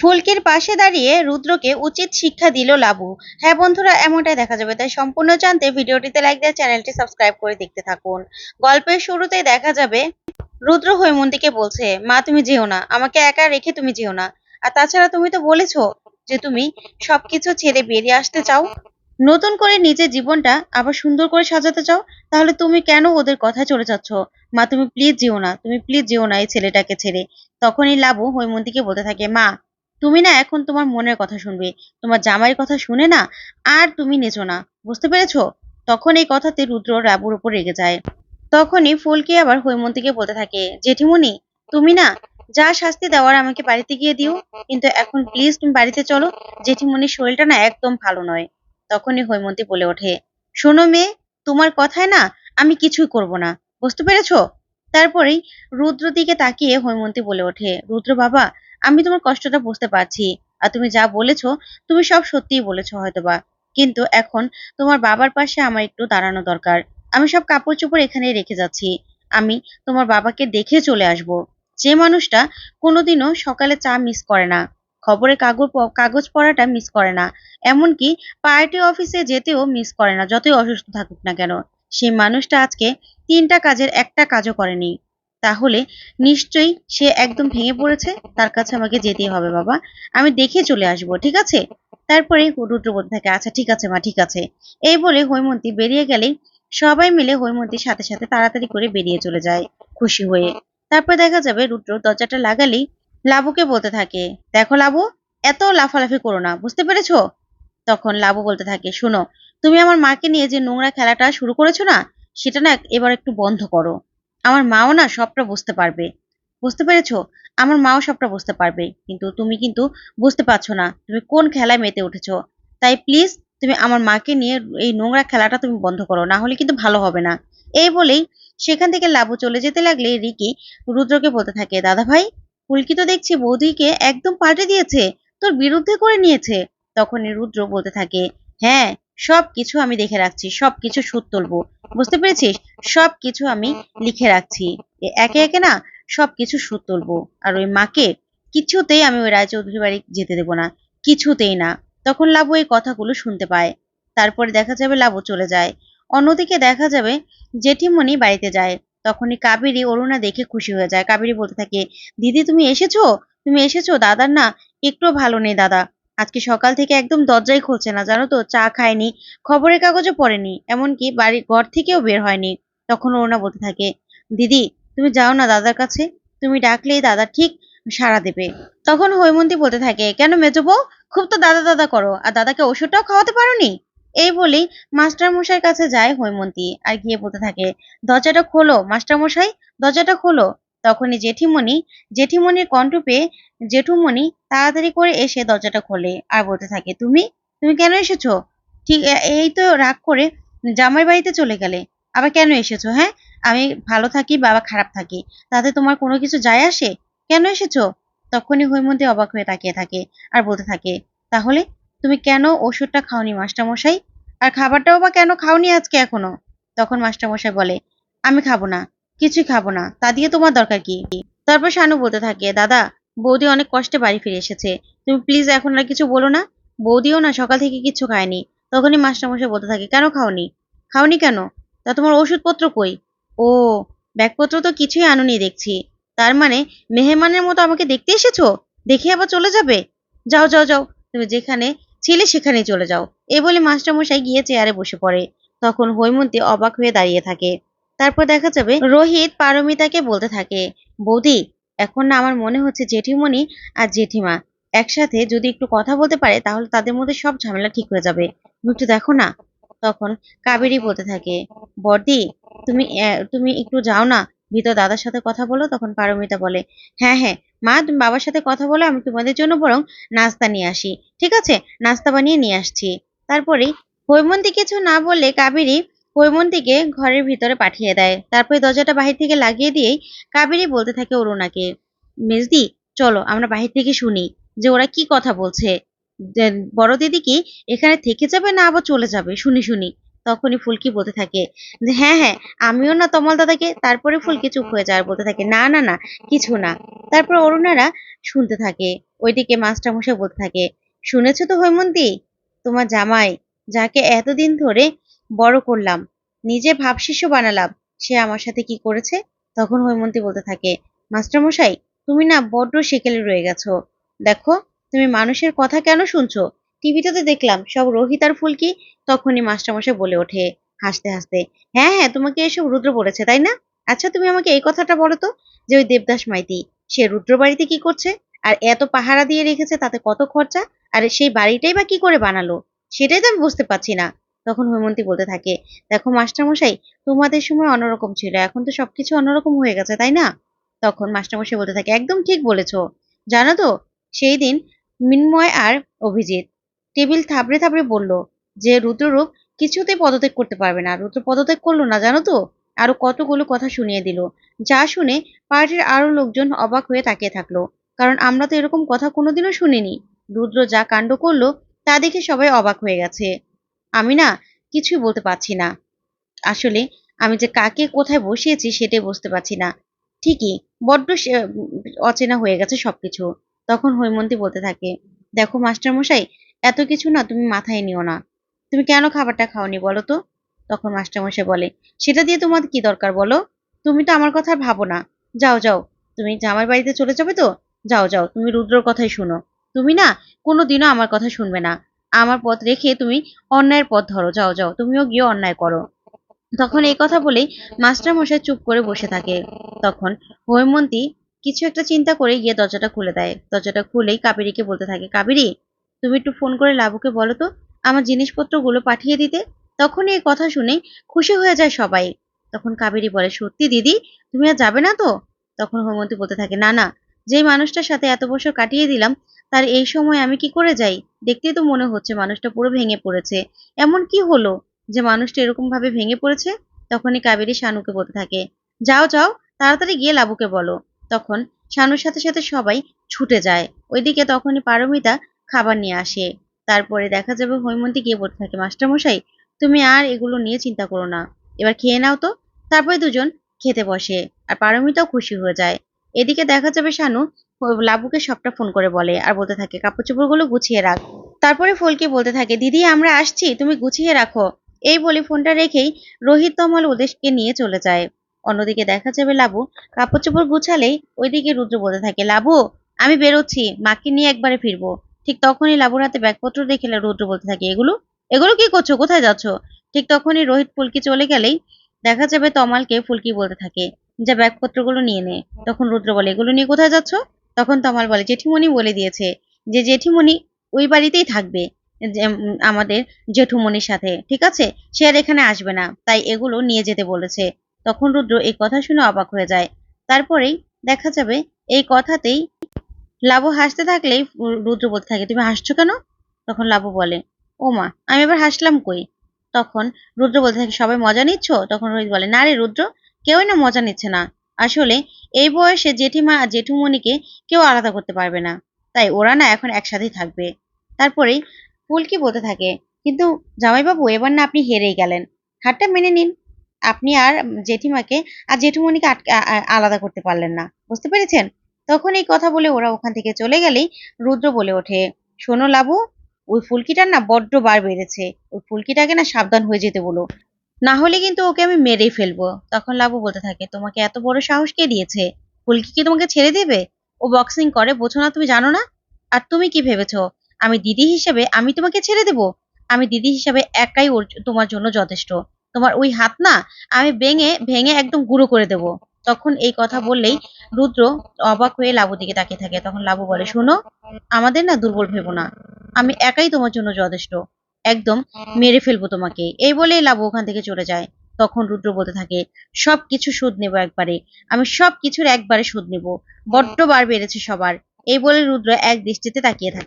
ফুলকির পাশে দাঁড়িয়ে রুদ্রকে উচিত শিক্ষা দিল লাবু। হ্যাঁ বন্ধুরা, এমনটাই দেখা যাবে। তাই সম্পূর্ণ জানতে ভিডিওটিতে লাইক দিয়ে চ্যানেলটি সাবস্ক্রাইব করে দেখতে থাকুন। গল্পের শুরুতেই দেখা যাবে, রুদ্র হৈমন্তীকে বলছে, মা, তুমি যেও না। আমাকে একা রেখে তুমি যেও না। আর তাছাড়া তুমি তো বলেছ যে তুমি সবকিছু ছেড়ে বেরিয়ে আসতে চাও। নতুন করে নিজের জীবনটা আবার সুন্দর করে সাজাতে চাও? তাহলে তুমি কেন ওদের কথায় চলে যাচ্ছ? মা, তুমি প্লিজ যেও না। তুমি প্লিজ যেও না এই ছেলেটাকে ছেড়ে। তখনই লাবু হৈমন্তীকে বলতে থাকে, মা তুমি না এখন তোমার মনের কথা শুনবে। তোমার জামাইয়ের কথা শুনে না আর তুমি নেচো না। বুঝতে পেরেছ? তখন এই কথাতে রুদ্র লাবুর উপর রেগে যায়। তখনই ফুলকি আবার হৈমন্তীকে বলতে থাকে, জেঠিমণি, তুমি না যা শাস্তি দেওয়ার আমাকে বাড়িতে গিয়ে দিও, কিন্তু এখন প্লিজ তুমি বাড়িতে চলো। জেঠিমণির শরীরটা না একদম ভালো নয়। তখনই হৈমন্তী বলে ওঠে, শোনো মেয়ে, তোমার কথায় না আমি কিছুই করব না। বুঝতে পেরেছ? তারপরেই রুদ্র দিকে তাকিয়ে হৈমন্তী বলে ওঠে, রুদ্র বাবা আমি তোমার কষ্টটা বুঝতে পারছি আর তুমি যা বলেছ, তুমি সব সত্যিই বলেছ হয়তোবা। কিন্তু এখন তোমার বাবার পাশে আমার একটু দাঁড়ানো দরকার। আমি সব কাপড় চোপড় এখানে রেখে যাচ্ছি। আমি তোমার বাবাকে দেখে চলে আসব। যে মানুষটা কোনোদিনও সকালে চা মিস করে না, খবরের কাগজ কাগজ পড়াটা মিস করে না, এমনকি পার্টি অফিসে যেতেও মিস করে না, যতই অসুস্থ থাকুক না কেন। সেই মানুষটা আজকে তিনটা কাজের একটা কাজও করেনি। তাহলে নিশ্চয়ই সে একদম ভেঙে পড়েছে, তার কাছে আমাকে যেতেই হবে বাবা। আমি দেখে চলে আসব, ঠিক আছে? তারপরে রুদ্র বলতে থাকে আচ্ছা ঠিক আছে মা, ঠিক আছে। এই বলে হৈমন্তী বেরিয়ে গেলেই সবাই মিলে হৈমন্তীর সাথে সাথে তাড়াতাড়ি করে বেরিয়ে চলে যায় খুশি হয়ে। তারপর দেখা যাবে রুদ্র দরজাটা লাগালেই লাবুকে বলতে থাকে, দেখো লাবু, এত লাফালাফি করো না, বুঝতে পেরেছ? তখন লাবু বলতে থাকে, শোনো, তুমি আমার মাকে নিয়ে যে নোংরা খেলাটা শুরু করেছ না, সেটা না এবার একটু বন্ধ করো। আমার মাও না সবটা বুঝতে পারবে। বুঝতে পেরেছ? আমার মাও সবটা বুঝতে পারবে। কিন্তু তুমি কিন্তু বুঝতে পারছ না। তুমি কোন খেলায় মেতে উঠেছো? তাই প্লিজ তুমি আমার মাকে নিয়ে এই নোংরা খেলাটা তুমি বন্ধ করো, না হলে কিন্তু ভালো হবে না। এই বলেই সেখান থেকে লাবু চলে যেতে লাগলে রিকি রুদ্রকে বলতে থাকে, দাদা ভাই ফুলকি তো দেখছি বৌদিকে একদম পাল্টে দিয়েছে, তোর বিরুদ্ধে করে নিয়েছে। তখনই রুদ্র বলতে থাকে হ্যাঁ সব কিছু আমি দেখে রাখছি সব কিছু সুদ তুলবো। বুঝতে পেরেছিস? সব কিছু আমি লিখে রাখছি। একে একে না সব কিছু সুদ তুলবো। আর ওই মাকে কিছুতেই আমি ওই রায়চৌধুরী বাড়ি যেতে দেবো না। কিছুতেই না। তখন লাবু এই কথাগুলো শুনতে পায়। তারপরে দেখা যাবে লাবু চলে যায়। অন্যদিকে দেখা যাবে জেঠিমণি বাড়িতে যায়। তখনই কাবেরী অরুণা দেখে খুশি হয়ে যায়। কাবেরী বলতে থাকে, দিদি তুমি এসেছ? তুমি এসেছ? দাদার না একটু ভালো নেই, দাদা। আজকে সকাল থেকে একদম দরজাই খুলছে না, জানো তো? চা খায়নি, খবরের কাগজও পড়েনি, এমনকি বাড়ির ঘর থেকেও বের হয়নি। তখন অরুণা বলতে থাকে, দিদি, তুমি যাও না দাদার কাছে, তুমি ডাকলেই দাদা ঠিক সাড়া দেবে। তখন হৈমন্তী বলতে থাকে, কেন মেজো বউ? খুব তো দাদা দাদা করো, আর দাদাকে ওষুধটাও খাওয়াতে পারোনি? এই বলেই মাস্টার মশাইয়ের কাছে যায় হৈমন্তী, আর গিয়ে বলতে থাকে, দরজাটা খোলো মাস্টার মশাই দরজাটা খোলো। তখনই জেঠিমণি, জেঠিমণির কণ্ঠ পেয়ে জেঠুমণি তাড়াতাড়ি করে এসে দরজাটা খোলে আর বলতে থাকে, তুমি? তুমি কেন এসেছ? ঠিক এই তো রাগ করে জামাই বাড়িতে চলে গেলে, আবার কেন এসেছ হ্যাঁ? আমি ভালো থাকি, বাবা খারাপ থাকি, তাতে তোমার কোনো কিছু যায় আসে? কেন এসেছ? তখনই হৈমন্তী অবাক হয়ে তাকিয়ে থাকে আর বলতে থাকে, তাহলে তুমি কেন ওষুধটা খাওনি মাস্টারমশাই? আর খাবারটাও বা কেন খাওনি আজকে এখনও? তখন মাস্টারমশাই বলে, আমি খাব না কিছুই খাব না, তা দিয়ে তোমার দরকার কি? তারপর শানু বলতে থাকে, দাদা, বৌদি অনেক কষ্টে বাড়ি ফিরে এসেছে। তুমি প্লিজ এখন আর কিছু বলো না। বৌদিও না সকাল থেকে কিছু খায়নি। তখনই মাস্টারমশাই বলতে থাকে, কেন খাওনি? খাওনি কেন? তা তোমার ওষুধপত্র কই? ও, ব্যাগপত্র তো কিছুই আনুনি দেখছি। তার মানে মেহমানের মতো আমাকে দেখতে এসেছ? দেখে আবার চলে যাবে? যাও যাও যাও, তুমি যেখানে ছিলে সেখানেই চলে যাও। এ বলে মাস্টারমশাই গিয়ে চেয়ারে বসে পড়ে। তখন হৈমন্তী অবাক হয়ে দাঁড়িয়ে থাকে। তারপর দেখা যাবে রোহিত পারমিতাকে বলতে থাকে, বৌদি, এখন না আমার মনে হচ্ছে জেঠিমণি আর জেঠিমা একসাথে যদি একটু কথা বলতে পারে তাহলে তাদের মধ্যে সব ঝামেলা ঠিক হয়ে যাবে। একটু দেখো না। তখন কাবেরী বলতে থাকে, বর্দি, তুমি তুমি একটু যাও না ভিতর দাদার সাথে কথা বলো। তখন পারমিতা বলে হ্যাঁ হ্যাঁ মা, তুমি বাবার সাথে কথা বলো, আমি তোমাদের জন্য বরং নাস্তা নিয়ে আসি, ঠিক আছে? নাস্তা বানিয়ে নিয়ে আসছি। তারপরে হৈমন্তী কিছু না বলে কাবেরী হৈমন্তীকে ঘরের ভিতরে পাঠিয়ে দেয়। তারপরে দরজাটা বাহির থেকে লাগিয়ে দিয়েই কাবেরী বলতে থাকে অরুণাকে, মেজদি, চলো, আমরা বাহির থেকে শুনি যে ওরা কি কথা বলছে। বড় দিদি কি এখানে থেকে যাবে না আবার চলে যাবে? শুনি শুনি। তখনই ফুলকি বলতে থাকে যে হ্যাঁ হ্যাঁ আমিও না তমল দাদাকে। তারপরে ফুলকি চুপ হয়ে যায় বলতে থাকে, না না না, কিছু না। তারপর অরুণারা শুনতে থাকে। ওইদিকে মাস্টারমশাই বলতে থাকে, শুনেছো তো হৈমন্তী, তোমার জামাই, যাকে এতদিন ধরে বড় করলাম। নিজে ভাবশিষ্য বানালাম, সে আমার সাথে কি করেছে? তখন হৈমন্তী বলতে থাকে, মাস্টারমশাই, তুমি না বড্ড সেকেলে রয়ে গেছো। দেখো, তুমি মানুষের কথা কেন শুনছো? টিভিতে তো দেখলাম, সব রোহিত আর ফুলকি তখনই মাস্টারমশাই বলে ওঠে, হাসতে হাসতে হ্যাঁ হ্যাঁ তোমাকে এসব রুদ্র বলেছে, তাই না? আচ্ছা তুমি আমাকে এই কথাটা বলো তো, যে ওই দেবদাস মাইতি, সে রুদ্র বাড়িতে কি করছে? আর এত পাহারা দিয়ে রেখেছে তাতে কত খরচা? আর সেই বাড়িটাই বা কি করে বানালো? সেটাই তো আমি বুঝতে পারছি না। তখন হৈমন্তী বলতে থাকে, দেখো মাস্টারমশাই, তোমাদের সময় অন্যরকম ছিল, এখন তো সবকিছু অন্যরকম হয়ে গেছে, তাই না? তখন মাস্টারমশাই বলতে থাকে, একদম ঠিক বলেছ। জানো তো, সেই দিন মিন্ময় আর অভিজিৎ টেবিল থাবড়ে থাবড়ে বলল যে, রুদ্ররূপ কিছুতেই পদত্যাগ করতে পারবে না। রুদ্র পদত্যাগ করল না, জানো তো? আরও কতগুলো কথা শুনিয়ে দিল, যা শুনে পার্টির আরও লোকজন অবাক হয়ে তাকিয়ে থাকল, কারণ আমরা তো এরকম কথা কোনোদিনও শুনিনি। রুদ্র যা কাণ্ড করল, তা দেখে সবাই অবাক হয়ে গেছে। আমি না কিছুই বলতে পারছি না। আসলে আমি যে কাকে কোথায় বসিয়েছি সেটাই বুঝতে পারছি না। ঠিকই, বড্ড অচেনা হয়ে গেছে সবকিছু। তখন হৈমন্তী বলতে থাকে, দেখো মাস্টারমশাই, এত কিছু না তুমি মাথায় নিও না। তুমি কেন খাবারটা খাওনি বলো তো? তখন মাস্টারমশাই বলে, সেটা দিয়ে তোমার কি দরকার বলো? তুমি তো আমার কথা ভাবো না। যাও যাও, তুমি জামাই বাড়িতে চলে যাবে তো? যাও যাও, তুমি রুদ্রর কথাই শোনো। তুমি না কোনো দিনও আমার কথা শুনবে না। আমার পথ রেখে তুমি অন্যায়ের পথ ধরো। যাও যাও, তুমিও গিয়ে অন্যায় করো। তখন এই কথা বলেই মাস্টার মশাই চুপ করে বসে থাকে। তখন হৈমন্তী কিছু একটা চিন্তা করে গিয়ে দরজাটা খুলে দেয়। দরজাটা খুলেই কাবেরীকে বলতে থাকে, কাবেরী, তুমি একটু ফোন করে লাবুকে বলো তো, আমার জিনিসপত্রগুলো পাঠিয়ে দিতে? তখনই এই কথা শুনে খুশি হয়ে যায় সবাই। তখন কাবেরী বলে, সত্যি দিদি, তুমি আর যাবে না তো? তখন হৈমন্তী বলতে থাকে, না না, যেই মানুষটার সাথে এত বছর কাটিয়ে দিলাম তার এই সময় আমি কি করে যাই? দেখতেই তো মনে হচ্ছে মানুষটা পুরো ভেঙে পড়েছে। এমন কি হলো যে মানুষটা এরকম ভাবে ভেঙে পড়েছে? তখনই কাবেরী শানুকে বলতে থাকে, যাও যাও, তাড়াতাড়ি গিয়ে লাবুকে বলো। তখন শানুর সাথে সাথে সবাই ছুটে যায়। ওইদিকে তখনই পারমিতা খাবার নিয়ে আসে। তারপরে দেখা যাবে হৈমন্তী গিয়ে বলতে থাকে, মাস্টারমশাই, তুমি আর এগুলো নিয়ে চিন্তা করো না। এবার খেয়ে নাও তো। তারপরে দুজন খেতে বসে আর পারমিতাও খুশি হয়ে যায়। এদিকে দেখা যাবে শানু লাবুকে সবটা ফোন করে বলে আর বলতে থাকে কাপড় চোপড়গুলো গুছিয়ে রাখ। তারপরে ফুলকে বলতে থাকে, দিদি, আমরা আসছি, তুমি গুছিয়ে রাখো। এই বলে ফোনটা রেখেই রোহিত তমাল ওদেরকে নিয়ে চলে যায়। অন্যদিকে দেখা যাবে লাবু কাপড় চোপড় গুছালেই ওইদিকে রুদ্র বলতে থাকে, লাবু, আমি বেরোচ্ছি, মাকে নিয়ে একবারে ফিরবো। ঠিক তখনই লাবুর হাতে ব্যাগপত্র দেখে রুদ্র বলতে থাকে, এগুলো এগুলো কি করছ? কোথায় যাচ্ছ? ঠিক তখনই রোহিত ফুলকি চলে গেলেই দেখা যাবে তমালকে ফুলকি বলতে থাকে, যে ব্যাগপত্রগুলো নিয়ে নে। তখন রুদ্র বলে, এগুলো নিয়ে কোথায় যাচ্ছ? তখন তমাল বলে, জেঠিমণি বলে দিয়েছে যে, জেঠিমণি ওই বাড়িতেই থাকবে আমাদের জেঠুমনির সাথে, ঠিক আছে? সে আর এখানে আসবে না, তাই এগুলো নিয়ে যেতে বলেছে। তখন রুদ্র এই কথা শুনে অবাক হয়ে যায়। তারপরেই দেখা যাবে এই কথাতেই লাবু হাসতে থাকলেই রুদ্র বলতে থাকে, তুমি হাসছো কেন? তখন লাবু বলে, ও মা, আমি এবার হাসলাম কই? তখন রুদ্র বলতে থাকে, সবাই মজা নিচ্ছ? তখন রোহিত বলে, না রে রুদ্র, কেউই না মজা নিচ্ছে না। আসলে এই বয়সে জেঠিমা আর জেঠুমনিকে কেউ আলাদা করতে পারবে না। তাই ওরা না এখন একসাথেই থাকবে। তারপরেই ফুলকি বলতে থাকে, কিন্তু জামাইবাবু, এবার না আপনি হেরেই গেলেন। হারটা মেনে নিন। আপনি আর জেঠিমাকে আর আ- আলাদা করতে পারলেন না। বুঝতে পেরেছেন? তখন এই কথা বলে ওরা ওখান থেকে চলে গেলেই রুদ্র বলে ওঠে, শোনো লাবু, ওই ফুলকিটার না বড্ড বার বেড়েছে। ওই ফুলকিটাকে না সাবধান হয়ে যেতে বলো। না হলে কিন্তু ওকে আমি মেরেই ফেলব। তখন লাবু বলতে থাকে, তোমাকে এত বড় সাহস কে দিয়েছে? ফুলকি কি তোমাকে ছেড়ে দেবে? ও বক্সিং করে, বোঝো না তুমি জানো না? আর তুমি কি ভেবেছো? আমি দিদি হিসেবে আমি তোমাকে ছেড়ে দেব? আমি দিদি হিসেবে একাই ওর তোমার জন্য যথেষ্ট। তোমার ওই হাত না, আমি ভেঙে ভেঙে একদম গুঁড়ো করে দেব। তখন এই কথা বললেই রুদ্র অবাক হয়ে লাবুর দিকে তাকিয়ে থাকে। তখন লাবু বলে, শোনো, আমাদের না দুর্বল ভেবো না। আমি একাই তোমার জন্য যথেষ্ট। একদম মেরে ফেলব তোমাকে। এই বলেই লাবু ওখান থেকে চলে যায়। তখন রুদ্র বলতে থাকে সব কিছু শোধ নেব একবারে। আমি সব কিছুর একবারে শোধ নেব। বড্ড বার বেড়েছে সবার। এই বলে রুদ্র এক দৃষ্টিতে তাকিয়ে থাকে।